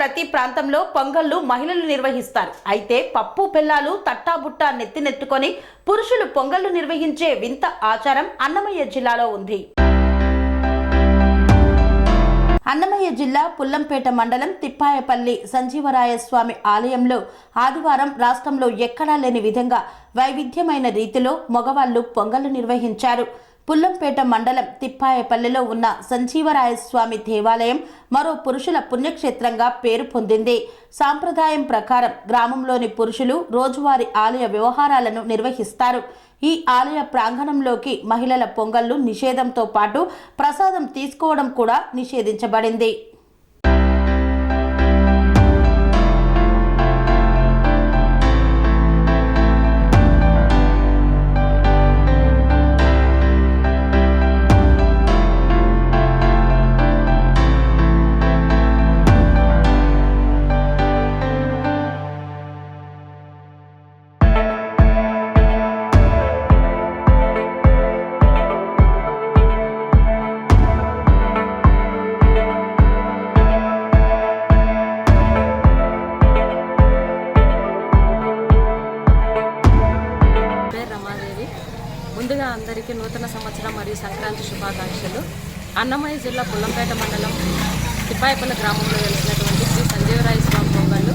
ప్రతి ప్రాంతంలో పొంగళ్ళు మహిళలు నిర్వహిస్తారు. అయితే పప్పు బెల్లాలు తట్టాబుట్ట నెత్తినెత్తుకొని పురుషులు పొంగళ్ళు నిర్వహించే వింత ఆచారం అన్నమయ్య జిల్లాలో ఉంది. అన్నమయ్య జిల్లా పుల్లంపేట మండలం తిప్పాయపల్లి సంజీవరాయ స్వామి ఆలయంలో ఆదివారం రాష్ట్రంలో ఎక్కడా లేని విధంగా వైవిధ్యమైన రీతిలో మగవాళ్ళు పొంగలు నిర్వహించారు. పుల్లంపేట మండలం తిప్పాయపల్లిలో ఉన్న సంజీవరాయ స్వామి దేవాలయం మరో పురుషుల పుణ్యక్షేత్రంగా పేరు పొందింది. సాంప్రదాయం ప్రకారం గ్రామంలోని పురుషులు రోజువారీ ఆలయ వ్యవహారాలను నిర్వహిస్తారు. ఈ ఆలయ ప్రాంగణంలోకి మహిళల పొంగళ్ళు నిషేధంతో పాటు ప్రసాదం తీసుకోవడం కూడా నిషేధించబడింది. ముందుగా అందరికీ నూతన సంవత్సరం మరియు సంక్రాంతి శుభాకాంక్షలు. అన్నమయ్య జిల్లా పుల్లంపేట మండలం తిప్పాయపల్లి గ్రామంలో వెలిసినటువంటి శ్రీ సంజీవరాయ స్వామి పొంగళ్ళు.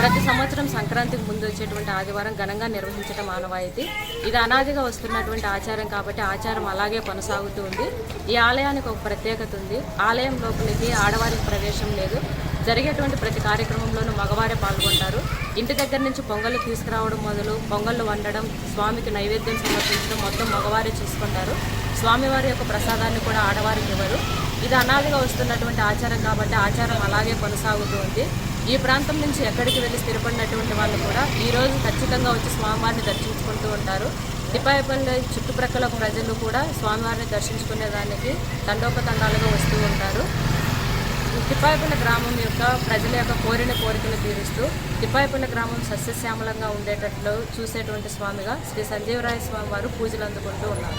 ప్రతి సంవత్సరం సంక్రాంతికి ముందు వచ్చేటువంటి ఆదివారం ఘనంగా నిర్వహించడం ఆనవాయితీ. ఇది అనాదిగా వస్తున్నటువంటి ఆచారం కాబట్టి ఆచారం అలాగే కొనసాగుతూ ఉంది. ఈ ఆలయానికి ఒక ప్రత్యేకత ఉంది. ఆలయం లోపలికి ఆడవారికి ప్రవేశం లేదు. జరిగేటువంటి ప్రతి కార్యక్రమంలోనూ మగవారే పాల్గొంటారు. ఇంటి దగ్గర నుంచి పొంగళ్ళు తీసుకురావడం మొదలు పొంగళ్ళు వండడం స్వామికి నైవేద్యం సమర్పించడం మొత్తం మగవారే చూసుకుంటారు. స్వామివారి యొక్క ప్రసాదాన్ని కూడా ఆడవారికి ఇవ్వరు. ఇది అనాదిగా వస్తున్నటువంటి ఆచారం కాబట్టి ఆచారం అలాగే కొనసాగుతూ ఉంది. ఈ ప్రాంతం నుంచి ఎక్కడికి వెళ్ళి స్థిరపడినటువంటి వాళ్ళు కూడా ఈ రోజు ఖచ్చితంగా వచ్చి స్వామివారిని దర్శించుకుంటూ ఉంటారు. తిపాయపల్లి చుట్టుప్రక్కల ప్రజలు కూడా స్వామివారిని దర్శించుకునే దానికి తండోపతండాలుగా వస్తూ ఉంటారు. తిప్పాయపల్లి గ్రామం యొక్క ప్రజల యొక్క కోరిన కోరికలు తీరుస్తూ తిప్పాయపల్లి గ్రామం సస్యశ్యామలంగా ఉండేటట్లు చూసేటువంటి స్వామిగా శ్రీ సంజీవరాయ స్వామి వారు పూజలు అందుకుంటూ ఉన్నారు.